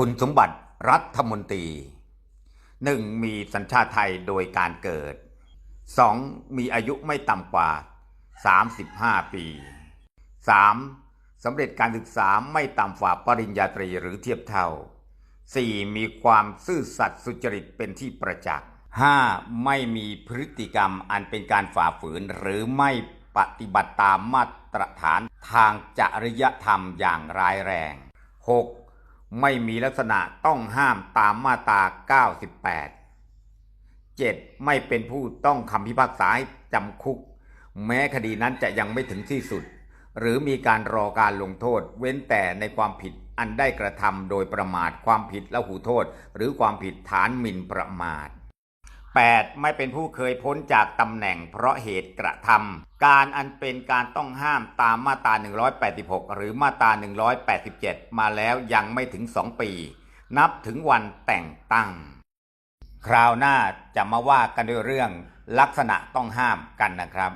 คุณสมบัติรัฐมนตรี 1. มีสัญชาติไทยโดยการเกิด 2. มีอายุไม่ต่ำกว่า 35 ปี 3. สำเร็จการศึกษาไม่ต่ำกว่าปริญญาตรีหรือเทียบเท่า 4. มีความซื่อสัตย์สุจริตเป็นที่ประจักษ์ 5. ไม่มีพฤติกรรมอันเป็นการฝ่าฝืนหรือไม่ปฏิบัติตามมาตรฐานทางจริยธรรมอย่างร้ายแรง 6. ไม่มีลักษณะต้องห้ามตามมาตรา 98 7. ไม่เป็นผู้ต้องคำพิพากษาจำคุก แม้คดีนั้นจะยังไม่ถึงที่สุด หรือมีการรอการลงโทษ เว้นแต่ในความผิดอันได้กระทำโดยประมาทความผิดและหูโทษ หรือความผิดฐานหมิ่นประมาท 8. ไม่เป็นผู้เคยพ้นจากตำแหน่งเพราะเหตุกระทำการอันเป็นการต้องห้ามตามมาตรา 186 หรือมาตรา 187 มาแล้วยังไม่ถึง 2 ปี นับถึงวันแต่งตั้ง คราวหน้าจะมาว่ากันด้วยเรื่องลักษณะต้องห้ามกันนะครับ